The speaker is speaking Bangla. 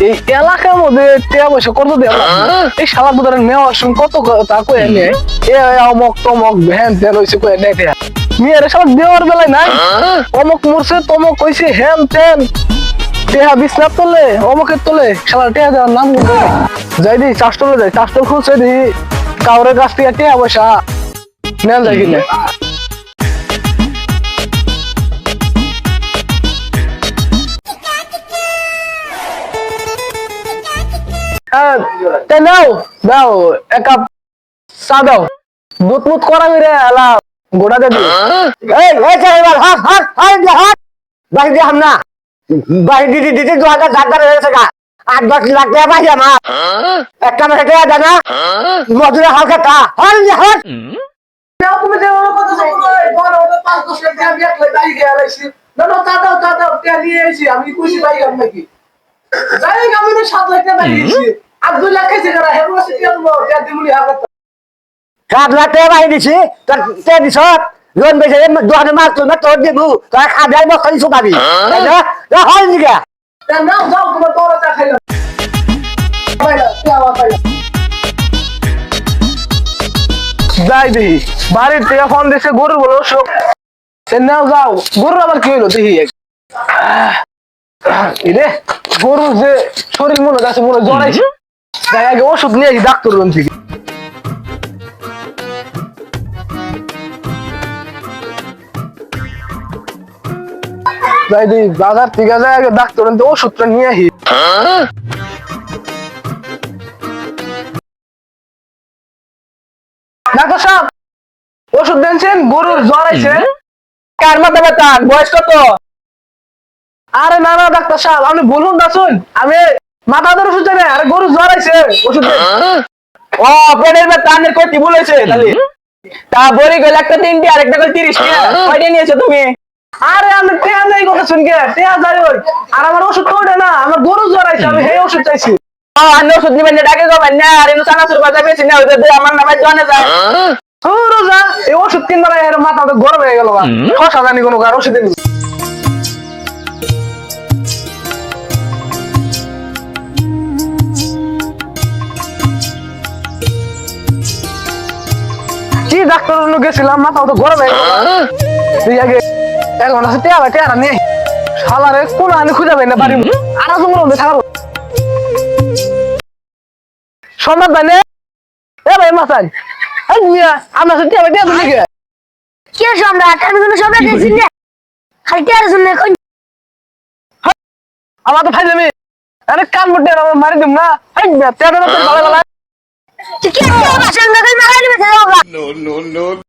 এই এলাকার মধ্যে টিয়া পয়সা কত দেওয়া এই শালা বুধারের মেয়ের সঙ্গে কত কথা কয়ে নে? এ অমক তমক ভ্যান তেন হয়েছে কয়ে নে টিয়া। মেয়ের শালা দেওয়ার বেলায় নাই? অমক মরছে তমক কইছে হ্যান তেন টেহা বিছনার তোলে অমকের তোলে শালা টেহা দেওয়ার নাম যাই দি চাষটলে যাই চাষটল খুলছে দি কাউরের কাছ থেকে টেহা পয়সা নেন যায় কিনে? হ্যাঁ তাই নাও দাও, এক কাপ চা দাও। দুধ মুধ করা মেরে এলা গোড়া দে এই এই চাইবার হাত হাত হাত হাত। বাকি দিয়ে হামনা বাকি দিদি দিদি দু হাজার ধার ধার হয়েছে গা আট, দশ লাখ টাকা পাইছে আমার। একটা মেয়ে টাকা জানা মজুরে হালকা টা হাল যে তা তা এসেছি আমি খুশি পাই নাকি। যাই আমি তো সাত লাখ টাকা দিয়েছি আর দুই লাখ খাইছে কারা? হেবো আছে টিয়া দেবো টিয়া দিমুনি হাতে। সাত লাখ টাকা পাই দিছি। তোর তে দিছ লোন বেঁচে দু হাজার মাস তোর তোর দিব তোর খাবার বস্তা দিছো পাবি তাই না হয় যাও তোমার চা খাইলাম যাই দেখি বাড়ির থেকে ফোন দিছে গরু বলো সে নাও যাও। গরুর আবার কি হইল দেখি। এক রে গরু যে শরীর মনে যাচ্ছে মনে জড়াইছে তাই আগে ওষুধ নিয়ে আসি ডাক্তার রুম থেকে যাই দিই বাজার থেকে যাই আগে ডাক্তার ওষুধটা নিয়ে আসি। ডাক্তার সাহেব ওষুধ দিয়েছেন গরুর জ্বর আইছে কার মাথা ব্যথা? বয়স কত? আরে না না ডাক্তার সাহেব আপনি বলুন না শুন। আমি মাথা ধরে ওষুধ জানে আরে গরু জ্বর আইছে ওষুধ ও পেটের ব্যথা আনের কতি বলেছে তাহলে। তা বড়ি গেলে একটা তিনটি আর একটা করে তিরিশ টাকা কয়টা নিয়েছো তুমি? আরে আমি টেয়া নেই কথা শুন কে টেয়া যাই আর আমার ওষুধ তো না আমার গরু জ্বর আইছে আমি সেই ওষুধ চাইছি। ও আন্য ওষুধ নিবেন না ডাকে যাবেন না আর এনু সানাসুর কথা বেশি না ওদের আমার নামে জনে যায়। রোজা এই ওষুধ কিনবার এর মাথা তো গরম হয়ে গেল খসা জানি কোনো কার ওষুধ ডাক্তার গেছিলাম মাথা তো গরম হয়ে তুই আগে এক ঘণ্টা সে টেয়া টেয়া নেই শালারে কোন আনি খুঁজে পাই না বাড়ি আর তোমার মধ্যে থাকো সম্রাট ভাই নে। এ ভাই মাসান এই মিয়া আমরা সত্যি আবার টেয়া তুমি কে কে সম্রাট? আমি কোনো সম্রাট দেখছি না খালি টের জন্য এখন আমার তো ফাইলে আরে কান মুটে মারি দিম না। এই টেয়া তো ভালো ভালো No, no, no.